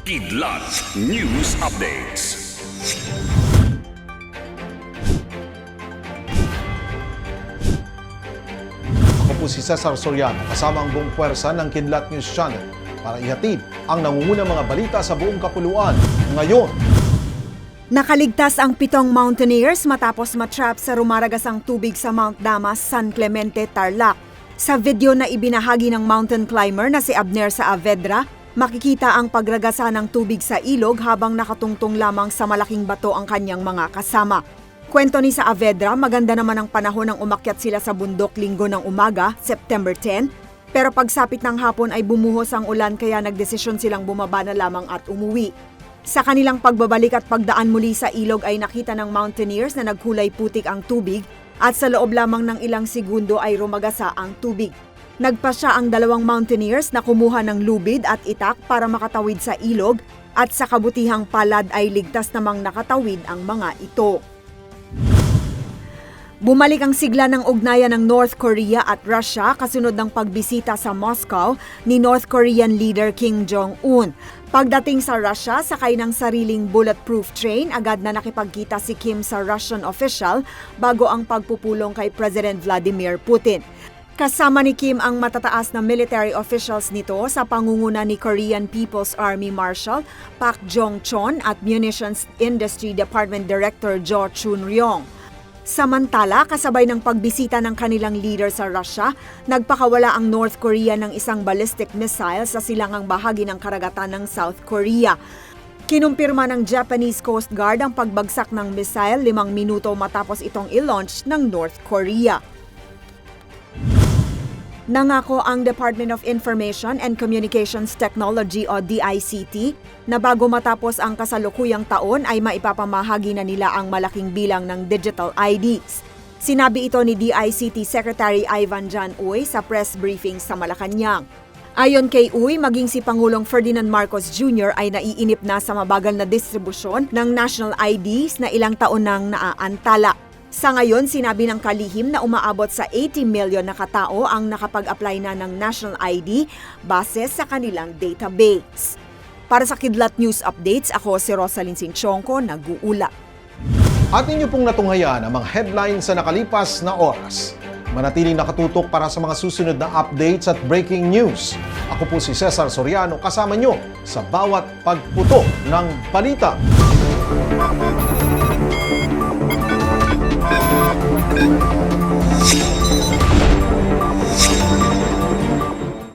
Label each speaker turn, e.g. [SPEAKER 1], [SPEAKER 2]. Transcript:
[SPEAKER 1] Kidlat News Updates.
[SPEAKER 2] Ako po si Cesar Soriano kasama ang buong puwersa ng Kidlat News Channel para ihatid ang nangungunang mga balita sa buong kapuluan ngayon.
[SPEAKER 3] Nakaligtas ang pitong mountaineers matapos matrap sa rumaragasang tubig sa Mount Damas, San Clemente, Tarlac. Sa video na ibinahagi ng mountain climber na si Abner sa Avedra, makikita ang pagragasa ng tubig sa ilog habang nakatungtong lamang sa malaking bato ang kanyang mga kasama. Kwento ni sa Avedra, maganda naman ang panahon nang umakyat sila sa bundok linggo ng umaga, September 10, pero pagsapit ng hapon ay bumuhos ang ulan kaya nagdesisyon silang bumaba na lamang at umuwi. Sa kanilang pagbabalik at pagdaan muli sa ilog ay nakita ng mountaineers na nagkulay putik ang tubig at sa loob lamang ng ilang segundo ay rumagasa ang tubig. Nagpasya ang dalawang mountaineers na kumuha ng lubid at itak para makatawid sa ilog at sa kabutihang palad ay ligtas namang nakatawid ang mga ito. Bumalik ang sigla ng ugnayan ng North Korea at Russia kasunod ng pagbisita sa Moscow ni North Korean leader Kim Jong-un. Pagdating sa Russia, sakay ng sariling bulletproof train, agad na nakipagkita si Kim sa Russian official bago ang pagpupulong kay President Vladimir Putin. Kasama ni Kim ang matataas na military officials nito sa pangunguna ni Korean People's Army Marshal Pak Jong-chon at Munitions Industry Department Director Jo Chun-ryong. Samantala, kasabay ng pagbisita ng kanilang leader sa Russia, nagpakawala ang North Korea ng isang ballistic missile sa silangang bahagi ng karagatan ng South Korea. Kinumpirma ng Japanese Coast Guard ang pagbagsak ng missile limang minuto matapos itong i-launch ng North Korea. Nangako ang Department of Information and Communications Technology o DICT na bago matapos ang kasalukuyang taon ay maipapamahagi na nila ang malaking bilang ng digital IDs. Sinabi ito ni DICT Secretary Ivan Jan Uy sa press briefing sa Malacanang. Ayon kay Uy, maging si Pangulong Ferdinand Marcos Jr. ay naiinip na sa mabagal na distribusyon ng national IDs na ilang taon nang naaantala. Sa ngayon, sinabi ng kalihim na umaabot sa 80 million na katao ang nakapag-apply na ng national ID base sa kanilang database. Para sa Kidlat News Updates, ako si Rosalyn Sinchonko, nag-uula.
[SPEAKER 2] At inyo pong natunghayan ang mga headlines sa nakalipas na oras. Manatiling nakatutok para sa mga susunod na updates at breaking news. Ako po si Cesar Soriano kasama nyo sa bawat pagputo ng balita.